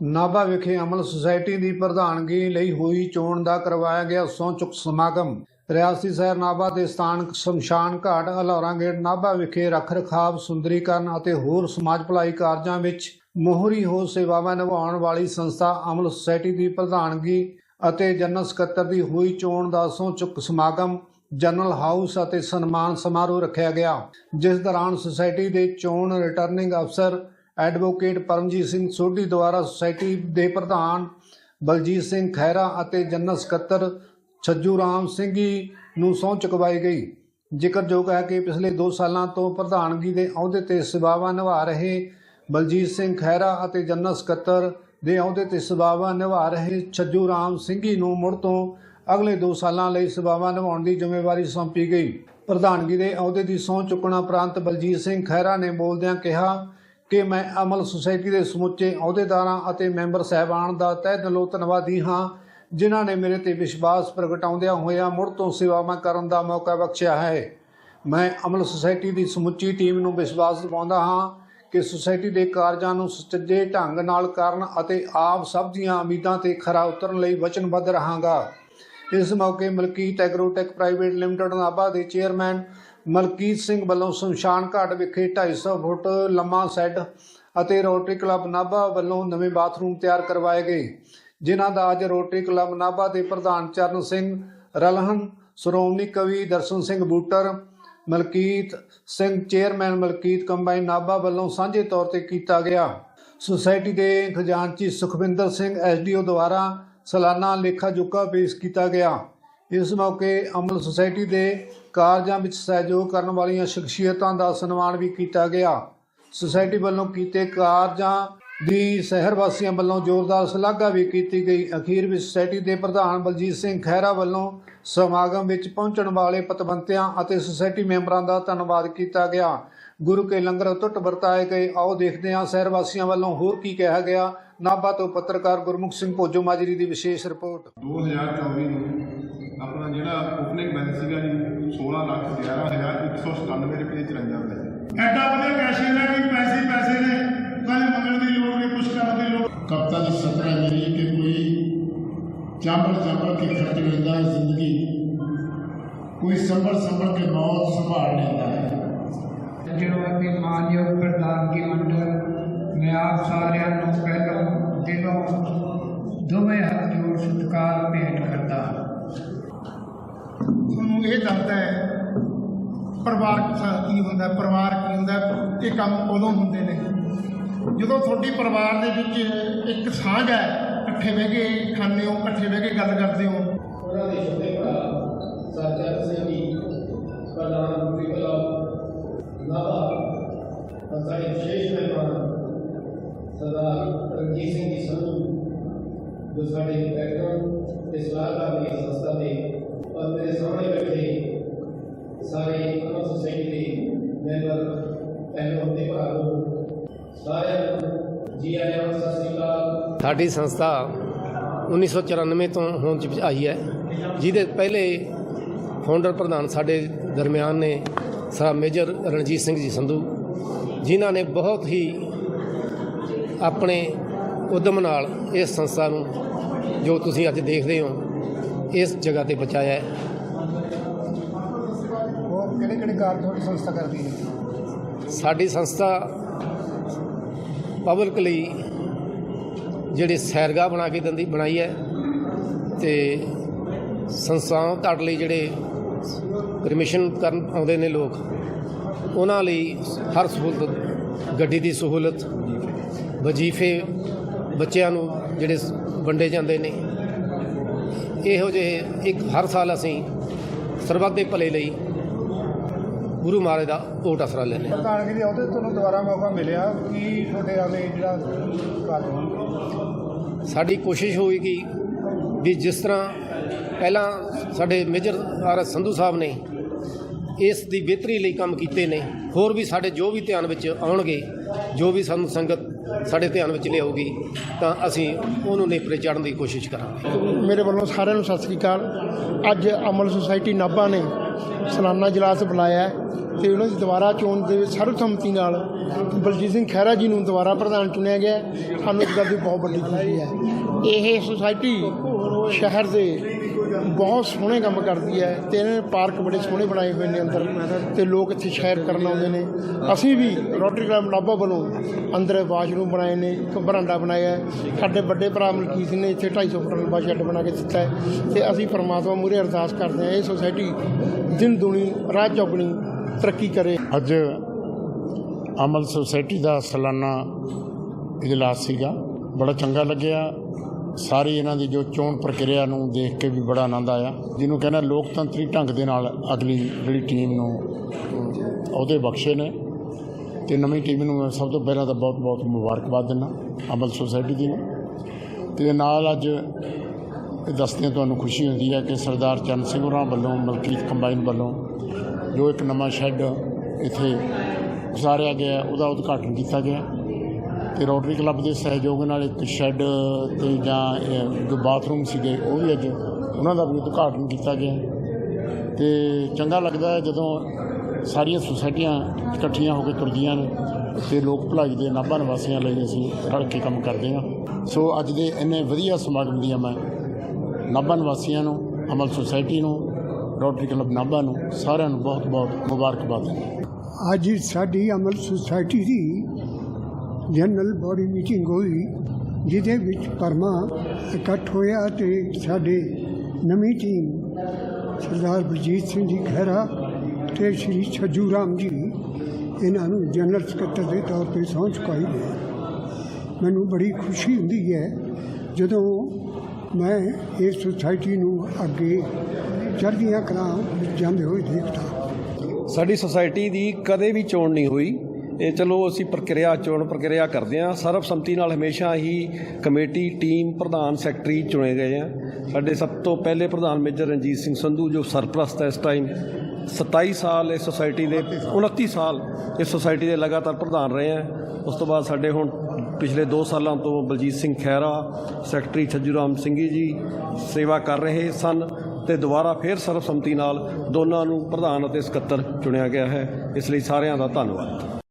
ਨਾਭਾ ਵਿਖੇ ਅਮਲ ਸੁਸਾਇਟੀ ਦੀ ਪ੍ਰਧਾਨਗੀ ਲਈ ਹੋਈ ਚੋਣ ਦਾ ਕਰਵਾਇਆ ਗਿਆ ਸਹੁੰ ਚੁੱਕ ਸਮਾਗਮ। ਰਿਆਸਤੀ ਸ਼ਹਿਰ ਨਾਭਾ ਦੇ ਸਥਾਨਕ ਸ਼ਮਸ਼ਾਨ ਘਾਟ ਹਲੌਰਾ ਗੇਟ ਨਾਭਾ ਵਿਖੇ ਰੱਖ ਰਖਾਵ ਸੁੰਦਰੀਕਰਨ ਅਤੇ ਹੋਰ ਸਮਾਜ ਭਲਾਈ ਕਾਰਜਾਂ ਵਿੱਚ ਮੋਹਰੀ ਹੋ ਸੇਵਾਵਾਂ ਨਿਭਾਉਣ ਵਾਲੀ ਸੰਸਥਾ ਅਮਲ ਸੁਸਾਇਟੀ ਦੀ ਪ੍ਰਧਾਨਗੀ ਅਤੇ ਜਨਰਲ ਸਕੱਤਰ ਦੀ ਹੋਈ ਚੋਣ ਦਾ ਸਹੁੰ ਚੁੱਕ ਸਮਾਗਮ ਜਨਰਲ ਹਾਊਸ ਅਤੇ ਸਨਮਾਨ ਸਮਾਰੋਹ ਰੱਖਿਆ ਗਿਆ, ਜਿਸ ਦੌਰਾਨ ਸੁਸਾਇਟੀ ਦੇ ਚੋਣ ਰਿਟਰਨਿੰਗ ਅਫਸਰ ਐਡਵੋਕੇਟ ਪਰਮਜੀਤ ਸਿੰਘ ਸੋਢੀ ਦੁਆਰਾ ਸੁਸਾਇਟੀ ਦੇ ਪ੍ਰਧਾਨ ਬਲਜੀਤ ਸਿੰਘ ਖਹਿਰਾ ਅਤੇ ਜਨਰਲ ਸਕੱਤਰ ਛੱਜੂ ਰਾਮ ਸਿੰਘੀ ਨੂੰ ਸਹੁੰ ਚੁਕਵਾਈ ਗਈ। ਜ਼ਿਕਰਯੋਗ ਹੈ ਕਿ ਪਿਛਲੇ 2 ਸਾਲਾਂ ਤੋਂ ਪ੍ਰਧਾਨਗੀ ਦੇ ਅਹੁਦੇ ਤੇ ਸੇਵਾਵਾਂ ਨਿਭਾ ਰਹੇ ਬਲਜੀਤ ਸਿੰਘ ਖਹਿਰਾ ਅਤੇ ਜਨਰਲ ਸਕੱਤਰ ਦੇ ਅਹੁਦੇ ਤੇ ਸੇਵਾਵਾਂ ਨਿਭਾ ਰਹੇ ਛੱਜੂ ਰਾਮ ਸਿੰਘੀ ਨੂੰ ਮੁੜ ਤੋਂ ਅਗਲੇ 2 ਸਾਲਾਂ ਲਈ ਸੇਵਾਵਾਂ ਨਿਭਾਉਣ ਦੀ ਜ਼ਿੰਮੇਵਾਰੀ ਸੌਂਪੀ ਗਈ। ਪ੍ਰਧਾਨਗੀ ਦੇ ਅਹੁਦੇ ਦੀ ਸਹੁੰ ਚੁੱਕਣਾ ਉਪਰੰਤ ਬਲਜੀਤ ਸਿੰਘ ਖਹਿਰਾ ਨੇ ਬੋਲਦਿਆਂ ਕਿਹਾ ਕਿ ਮੈਂ ਅਮਲ ਸੁਸਾਇਟੀ ਦੇ ਸਮੁੱਚੇ ਅਹੁਦੇਦਾਰਾਂ ਅਤੇ ਮੈਂਬਰ ਸਹਿਬਾਨ ਦਾ ਤਹਿ ਦਿਲੋਂ ਧੰਨਵਾਦੀ ਹਾਂ, ਜਿਨ੍ਹਾਂ ਨੇ ਮੇਰੇ ਤੇ ਵਿਸ਼ਵਾਸ ਪ੍ਰਗਟਾਉਂਦਿਆਂ ਹੋਇਆਂ ਮੁੜ ਤੋਂ ਸੇਵਾਵਾਂ ਕਰਨ ਦਾ ਮੌਕਾ ਬਖਸ਼ਿਆ ਹੈ। ਮੈਂ ਅਮਲ ਸੁਸਾਇਟੀ ਦੀ ਸਮੁੱਚੀ ਟੀਮ ਨੂੰ ਵਿਸ਼ਵਾਸ ਦਿਵਾਉਂਦਾ ਹਾਂ ਕਿ ਸੁਸਾਇਟੀ ਦੇ ਕਾਰਜਾਂ ਨੂੰ ਸੁਚੱਜੇ ਢੰਗ ਨਾਲ ਕਰਨ ਅਤੇ ਆਪ ਸਭ ਦੀਆਂ ਉਮੀਦਾਂ ਤੇ ਖਰਾ ਉਤਰਨ ਲਈ ਵਚਨਬੱਧ ਰਹਾਂਗਾ। ਇਸ ਮੌਕੇ Malkit Agrotech private limited Nabha ਦੇ ਚੇਅਰਮੈਨ ਮਲਕੀਤ ਸਿੰਘ ਵੱਲੋਂ ਸ਼ਮਸ਼ਾਨ ਘਾਟ ਵਿਖੇ 250 ਫੁੱਟ ਲੰਮਾ ਸੈੱਟ ਅਤੇ ਰੋਟਰੀ ਕਲੱਬ ਨਾਭਾ ਵੱਲੋਂ ਨਵੇਂ ਬਾਥਰੂਮ ਤਿਆਰ ਕਰਵਾਏ ਗਏ, ਜਿਨ੍ਹਾਂ ਦਾ ਅੱਜ ਰੋਟਰੀ ਕਲੱਬ ਨਾਭਾ ਦੇ ਪ੍ਰਧਾਨ ਚਰਨ ਸਿੰਘ ਰਲਹਨ ਸ਼੍ਰੋਮਣੀ ਕਵੀ ਦਰਸ਼ਨ ਸਿੰਘ ਬੂਟਰ, ਮਲਕੀਤ ਸਿੰਘ ਚੇਅਰਮੈਨ ਮਲਕੀਤ ਕੰਬਾਈਨ ਨਾਭਾ ਵੱਲੋਂ ਸਾਂਝੇ ਤੌਰ ਤੇ ਕੀਤਾ ਗਿਆ। ਸੁਸਾਇਟੀ ਦੇ ਖਜ਼ਾਨਚੀ ਸੁਖਵਿੰਦਰ ਸਿੰਘ ਐਸਡੀਓ ਦੁਆਰਾ ਸਾਲਾਨਾ ਲੇਖਾ ਜੋਖਾ ਪੇਸ਼ ਕੀਤਾ ਗਿਆ। ਇਸ ਮੌਕੇ ਅਮਨ ਸੁਸਾਇਟੀ ਦੇ ਕਾਰਜਾਂ ਵਿੱਚ ਸਹਿਯੋਗ ਕਰਨ ਵਾਲੀਆਂ ਸ਼ਖਸੀਅਤਾਂ ਦਾ ਸਨਮਾਨ ਵੀ ਕੀਤਾ ਗਿਆ। ਸੁਸਾਇਟੀ ਵੱਲੋਂ ਕੀਤੇ ਕਾਰਜਾਂ ਦੀ ਸ਼ਹਿਰ ਵਾਸੀਆਂ ਵੱਲੋਂ ਜ਼ੋਰਦਾਰ ਸ਼ਲਾਘਾ ਵੀ ਕੀਤੀ ਗਈ। ਅਖੀਰ ਵਿੱਚ ਸੁਸਾਇਟੀ ਦੇ ਪ੍ਰਧਾਨ ਬਲਜੀਤ ਸਿੰਘ ਖਹਿਰਾ ਵੱਲੋਂ ਸਮਾਗਮ ਵਿੱਚ ਪਹੁੰਚਣ ਵਾਲੇ ਪਤਵੰਤਿਆਂ ਅਤੇ ਸੁਸਾਇਟੀ ਮੈਂਬਰਾਂ ਦਾ ਧੰਨਵਾਦ ਕੀਤਾ ਗਿਆ। ਗੁਰੂ ਕੇ ਲੰਗਰ ਟੁੱਟ ਵਰਤਾਏ ਗਏ। ਆਓ ਦੇਖਦੇ ਹਾਂ ਸ਼ਹਿਰ ਵਾਸੀਆਂ ਵੱਲੋਂ ਹੋਰ ਕੀ ਕਿਹਾ ਗਿਆ। ਨਾਭਾ ਤੋਂ ਪੱਤਰਕਾਰ ਗੁਰਮੁਖ ਸਿੰਘ ਭੋਜੋ ਮਾਜਰੀ ਦੀ ਵਿਸ਼ੇਸ਼ ਰਿਪੋਰਟ 2024 ਨੂੰ ਆਪਣਾ ਜਿਹੜਾ ਓਪਨਿੰਗ ਬੈਲੈਂਸ ਸੀਗਾ ਜੀ 16 ਲੱਖ 11197 ਰੁਪਏ 54 ਪੈਸੇ ਐਡਾ ਵਧੀਆ ਕੈਸ਼ੀਅਰ ਹੈ ਕਿ ਪੈਸੇ ਹੀ ਪੈਸੇ ਨੇ ਕੱਲ ਮੰਗਣ ਦੀ ਲੋੜ ਨਹੀਂ ਕੁਛ ਕਰਨ ਦੀ ਲੋੜ कविता की सत्र है मेरी कि कोई चांबल चांबल के खर्च लेता है जिंदगी कोई संभल संभल के मौत संभाल लेता है ਜੋ ਕਿ ਮਾਨਯੋਗ ਪ੍ਰਧਾਨਗੀ ਮੰਡਲ ਮੈਂ ਆਪ ਸਾਰਿਆਂ ਨੂੰ ਪਹਿਲਾਂ ਦਿਲੋਂ ਦੋਵੇਂ ਹੱਥ ਜੋੜ ਸਤਿਕਾਰ ਭੇਟ ਕਰਦਾ। ਤੁਹਾਨੂੰ ਇਹ ਦੱਸਦਾ ਹੈ ਪਰਿਵਾਰ ਕੀ ਹੁੰਦਾ ਪਰਿਵਾਰ ਕੀ ਹੁੰਦਾ ਇਹ ਕੰਮ ਉਦੋਂ ਹੁੰਦੇ ਨੇ? ਜਦੋਂ ਤੁਹਾਡੀ ਪਰਿਵਾਰ ਦੇ ਵਿੱਚ ਇੱਕ ਸਾਂਝ ਹੈ, ਇਕੱਠੇ ਬਹਿ ਕੇ ਖਾਂਦੇ ਹੋ, ਇਕੱਠੇ ਬਹਿ ਕੇ ਗੱਲ ਕਰਦੇ ਹੋ ਤੇ ਸਲਾਹਕਾਰ ਦੀ ਸੰਸਥਾ ਦੇ। ਔਰ ਮੇਰੇ ਸਾਹਮਣੇ ਬੈਠੇ ਸਾਰੇ ਅਮਰ ਸੁਸਾਇਟੀ ਦੇ ਮੈਂਬਰ ਪਹਿਲੇ ਹੁੰਦੇ ਭਰਾ ਨੂੰ ਸਾਰਿਆਂ ਨੂੰ ਜੀ ਆਇਆਂ ਸਤਿ ਸ੍ਰੀ ਅਕਾਲ। ਸਾਡੀ ਸੰਸਥਾ 1994 ਤੋਂ ਹੋਂਦ ਚ ਆਈ ਹੈ। ਜਿਹਦੇ ਪਹਿਲੇ ਫਾਊਂਡਰ ਪ੍ਰਧਾਨ ਸਾਡੇ ਦਰਮਿਆਨ ਨੇ, ਸਾ ਮੇਜਰ ਰਣਜੀਤ ਸਿੰਘ ਜੀ ਸੰਧੂ, ਜਿਨ੍ਹਾਂ ਨੇ ਬਹੁਤ ਹੀ ਆਪਣੇ ਉਦਮ ਨਾਲ ਇਸ ਸੰਸਥਾ ਨੂੰ ਜੋ ਤੁਸੀਂ ਅੱਜ ਦੇਖਦੇ ਹੋ ਇਸ ਜਗ੍ਹਾ ਤੇ ਪਹੁੰਚਾਇਆ ਹੈ। ਉਹ ਕਿਹੜੇ ਕਿਹੜੇ ਕਾਰਜ ਤੁਹਾਡੀ ਸੰਸਥਾ ਕਰਦੀ ਹੈ? ਸਾਡੀ ਸੰਸਥਾ ਪਬਲਿਕ ਲਈ ਜਿਹੜੇ ਸੈਰਗਾਹ ਬਣਾ ਕੇ ਦਿੰਦੀ ਬਣਾਈ ਹੈ ਤੇ ਸੰਸਥਾਵਾਂ ਘੱਟ ਲਈ ਜਿਹੜੇ ਪਰਮਿਸ਼ਨ ਕਰਨ ਆਉਂਦੇ ਨੇ ਲੋਕ ਉਹਨਾਂ ਲਈ ਹਰ ਸਹੂਲਤ ਗੱਡੀ ਦੀ ਸਹੂਲਤ ਵਜੀਫੇ ਬੱਚਿਆਂ ਨੂੰ ਜਿਹੜੇ ਵੰਡੇ ਜਾਂਦੇ ਨੇ। ਇਹੋ ਜਿਹੇ ਇੱਕ ਹਰ ਸਾਲ ਅਸੀਂ ਸਰਬੱਤ ਦੇ ਭਲੇ ਲਈ ਗੁਰੂ ਮਹਾਰਾਜ ਦਾ ਓਟ ਆਸਰਾ ਲੈਂਦੇ ਹਾਂ। ਪ੍ਰਧਾਨਗੀ ਦੇ ਅਹੁਦੇ ਤੁਹਾਨੂੰ ਦੁਬਾਰਾ ਮੌਕਾ ਮਿਲਿਆ। ਕੀ ਤੁਹਾਡੇ ਆਲੇ ਜਿਹੜਾ ਸਾਡੀ ਕੋਸ਼ਿਸ਼ ਹੋਏਗੀ ਵੀ ਜਿਸ ਤਰ੍ਹਾਂ ਪਹਿਲਾਂ ਸਾਡੇ ਮੇਜਰ ਆਰ ਸੰਧੂ ਸਾਹਿਬ ਨੇ ਇਸ ਦੀ ਬਿਹਤਰੀ ਲਈ ਕੰਮ ਕੀਤੇ ਨੇ ਹੋਰ ਵੀ ਸਾਡੇ ਜੋ ਵੀ ਧਿਆਨ ਵਿੱਚ ਆਉਣਗੇ ਜੋ ਵੀ ਸਾਨੂੰ ਸੰਗਤ ਸਾਡੇ ਧਿਆਨ ਵਿੱਚ ਲਿਆਊਗੀ, ਤਾਂ ਅਸੀਂ ਉਹਨੂੰ ਨੇਪਰੇ ਚਾੜਨ ਦੀ ਕੋਸ਼ਿਸ਼ ਕਰਾਂਗੇ। ਮੇਰੇ ਵੱਲੋਂ ਸਾਰਿਆਂ ਨੂੰ ਸਤਿ ਸ੍ਰੀ ਅਕਾਲ। ਅੱਜ ਅਮਲ ਸੁਸਾਇਟੀ ਨਾਭਾ ਨੇ ਸਲਾਨਾ ਇਜਲਾਸ ਬੁਲਾਇਆ ਹੈ ਤੇ ਉਹਨਾਂ ਦੀ ਦੁਬਾਰਾ ਚੋਣ ਦੇ ਸਰਬਸੰਮਤੀ ਨਾਲ ਬਲਜੀਤ ਸਿੰਘ ਖਹਿਰਾ ਜੀ ਨੂੰ ਦੁਬਾਰਾ ਪ੍ਰਧਾਨ ਚੁਣਿਆ ਗਿਆ ਸਾਨੂੰ ਇਸ ਗੱਲ ਦੀ ਬਹੁਤ ਵੱਡੀ ਖੁਸ਼ੀ ਹੈ। ਇਹ ਸੁਸਾਇਟੀ ਸ਼ਹਿਰ ਦੇ ਬਹੁਤ ਸੋਹਣੇ ਕੰਮ ਕਰਦੀ ਹੈ ਤੇ ਇਹਨਾਂ ਨੇ ਪਾਰਕ ਬੜੇ ਸੋਹਣੇ ਬਣਾਏ ਹੋਏ ਨੇ ਅੰਦਰ ਤੇ ਲੋਕ ਇੱਥੇ ਸੈਰ ਕਰਨ ਆਉਂਦੇ ਨੇ। ਅਸੀਂ ਵੀ ਰੋਟਰੀ ਕਲੱਬ ਨਾਭਾ ਵੱਲੋਂ ਅੰਦਰ ਵਾਸ਼ਰੂਮ ਬਣਾਏ ਨੇ, ਇੱਕ ਬਰਾਂਡਾ ਬਣਾਇਆ ਹੈ। ਸਾਡੇ ਵੱਡੇ ਭਰਾ ਮਲਕੀਤ ਨੇ ਇੱਥੇ 250 ਫੁੱਟ ਲੰਬਾ ਸ਼ੈੱਡ ਬਣਾ ਕੇ ਦਿੱਤਾ ਹੈ ਤੇ ਅਸੀਂ ਪਰਮਾਤਮਾ ਮੂਹਰੇ ਅਰਦਾਸ ਕਰਦੇ ਹਾਂ, ਇਹ ਸੁਸਾਇਟੀ ਦਿਨ ਦੁਨੀ, ਰਾਤ ਚੌਗਣੀ ਤਰੱਕੀ ਕਰੇ। ਅੱਜ ਅਮਲ ਸੁਸਾਇਟੀ ਦਾ ਸਾਲਾਨਾ ਇਜਲਾਸ ਸੀਗਾ। ਬੜਾ ਚੰਗਾ ਲੱਗਿਆ। ਸਾਰੀ ਇਹਨਾਂ ਦੀ ਜੋ ਚੋਣ ਪ੍ਰਕਿਰਿਆ ਨੂੰ ਦੇਖ ਕੇ ਵੀ ਬੜਾ ਆਨੰਦ ਆਇਆ ਜਿਹਨੂੰ ਕਹਿੰਦਾ ਲੋਕਤੰਤਰੀ ਢੰਗ ਦੇ ਨਾਲ ਅਗਲੀ ਜਿਹੜੀ ਟੀਮ ਨੂੰ ਅਮ, ਅਹੁਦੇ ਬਖਸ਼ੇ ਨੇ। ਤੇ ਨਵੀਂ ਟੀਮ ਨੂੰ ਮੈਂ ਸਭ ਤੋਂ ਪਹਿਲਾਂ ਤਾਂ ਬਹੁਤ ਬਹੁਤ ਮੁਬਾਰਕਬਾਦ ਦਿੰਦਾ ਅਮਲ ਸੁਸਾਇਟੀ ਦੀ ਨੂੰ। ਤੇ ਨਾਲ ਅੱਜ ਇਹ ਦੱਸਦਿਆਂ ਤੁਹਾਨੂੰ ਖੁਸ਼ੀ ਹੁੰਦੀ ਹੈ ਕਿ ਸਰਦਾਰ ਚਰਨ ਸਿੰਘ ਹੋਰਾਂ ਵੱਲੋਂ ਮਲਕੀਤ ਕੰਬਾਈਨ ਵੱਲੋਂ ਜੋ ਇੱਕ ਨਵਾਂ ਸ਼ੈੱਡ ਇੱਥੇ ਉਸਾਰਿਆ ਗਿਆ ਉਹਦਾ ਉਦਘਾਟਨ ਕੀਤਾ ਗਿਆ। ਤੇ ਰੋਟਰੀ ਕਲੱਬ ਦੇ ਸਹਿਯੋਗ ਨਾਲ ਇੱਕ ਸ਼ੈੱਡ ਤੇ ਜਾਂ ਜੋ ਬਾਥਰੂਮ ਸੀਗੇ, ਉਹ ਵੀ ਅੱਜ ਉਹਨਾਂ ਦਾ ਵੀ ਉਦਘਾਟਨ ਕੀਤਾ ਗਿਆ ਤੇ ਚੰਗਾ ਲੱਗਦਾ ਹੈ ਜਦੋਂ ਸਾਰੀਆਂ ਸੁਸਾਇਟੀਆਂ ਇਕੱਠੀਆਂ ਹੋ ਕੇ ਤੁਰਦੀਆਂ ਨੇ ਤੇ ਲੋਕ ਭਲਾਈ ਦੇ ਨਾਭਾ ਨਿਵਾਸੀਆਂ ਲਈ ਅਸੀਂ ਰਲ ਕੇ ਕੰਮ ਕਰਦੇ ਹਾਂ। ਸੋ ਅੱਜ ਦੇ ਇੰਨੇ ਵਧੀਆ ਸਮਾਗਮ ਦੀਆਂ ਮੈਂ ਨਾਭਾ ਨਿਵਾਸੀਆਂ ਨੂੰ, ਅਮਲ ਸੁਸਾਇਟੀ ਨੂੰ ਰੋਟਰੀ ਕਲੱਬ ਨਾਭਾ ਨੂੰ, ਸਾਰਿਆਂ ਨੂੰ ਬਹੁਤ ਬਹੁਤ ਮੁਬਾਰਕਬਾਦ ਅੱਜ ਸਾਡੀ ਅਮਲ ਸੁਸਾਇਟੀ ਦੀ ਜਨਰਲ ਬੋਡੀ ਮੀਟਿੰਗ ਹੋਈ, ਜਿਹਦੇ ਵਿੱਚ ਪਰਮਾ ਇਕੱਠ ਹੋਇਆ ਤੇ ਸਾਡੇ ਨਵੀਂ ਟੀਮ ਸਰਦਾਰ ਬਲਜੀਤ ਸਿੰਘ ਜੀ ਖਹਿਰਾ ਤੇ ਸ਼੍ਰੀ ਛੱਜੂ ਰਾਮ ਜੀ, ਇਹਨਾਂ ਨੂੰ ਜਨਰਲ ਸਕੱਤਰ ਦੇ ਤੌਰ ਤੇ ਸਹੁੰ ਚੁਕਾਈ ਹੈ ਮੈਨੂੰ ਬੜੀ ਖੁਸ਼ੀ ਹੁੰਦੀ ਹੈ ਜਦੋਂ ਮੈਂ ਇਸ ਸੁਸਾਇਟੀ ਨੂੰ ਅੱਗੇ ਚੜ੍ਹਦੀਆਂ ਕਲਾਂ ਵਿੱਚ ਜਾਂਦੇ ਹੋਏ ਦੇਖਦਾ। ਸਾਡੀ ਸੁਸਾਇਟੀ ਦੀ ਕਦੇ ਵੀ ਚੋਣ ਨਹੀਂ ਹੋਈ। ਇਹ ਚਲੋ ਅਸੀਂ ਪ੍ਰਕਿਰਿਆ ਚੋਣ ਪ੍ਰਕਿਰਿਆ ਕਰਦੇ ਹਾਂ। ਸਰਬਸੰਮਤੀ ਨਾਲ ਹਮੇਸ਼ਾ ਹੀ ਕਮੇਟੀ, ਟੀਮ, ਪ੍ਰਧਾਨ, ਸੈਕਟਰੀ ਚੁਣੇ ਗਏ ਆ। ਸਾਡੇ ਸਭ ਤੋਂ ਪਹਿਲੇ ਪ੍ਰਧਾਨ ਮੇਜਰ ਰਣਜੀਤ ਸਿੰਘ ਸੰਧੂ, ਜੋ ਸਰਪ੍ਰਸਤ ਹੈ ਇਸ ਟਾਈਮ 27 ਸਾਲ ਇਸ ਸੁਸਾਇਟੀ ਦੇ 29 ਸਾਲ ਇਸ ਸੁਸਾਇਟੀ ਦੇ ਲਗਾਤਾਰ ਪ੍ਰਧਾਨ ਰਹੇ ਆ। ਉਸ ਤੋਂ ਬਾਅਦ ਸਾਡੇ ਹੁਣ ਪਿਛਲੇ 2 ਸਾਲਾਂ ਤੋਂ ਬਲਜੀਤ ਸਿੰਘ ਖਹਿਰਾ, ਸੈਕਟਰੀ ਛੱਜੂ ਰਾਮ ਸਿੰਘੀ ਜੀ ਸੇਵਾ ਕਰ ਰਹੇ ਸਨ ਤੇ ਦੁਬਾਰਾ ਫਿਰ ਸਰਬਸੰਮਤੀ ਨਾਲ ਦੋਨਾਂ ਨੂੰ ਪ੍ਰਧਾਨ ਅਤੇ ਸਕੱਤਰ ਚੁਣਿਆ ਗਿਆ ਹੈ। ਇਸ ਲਈ ਸਾਰਿਆਂ ਦਾ ਧੰਨਵਾਦ।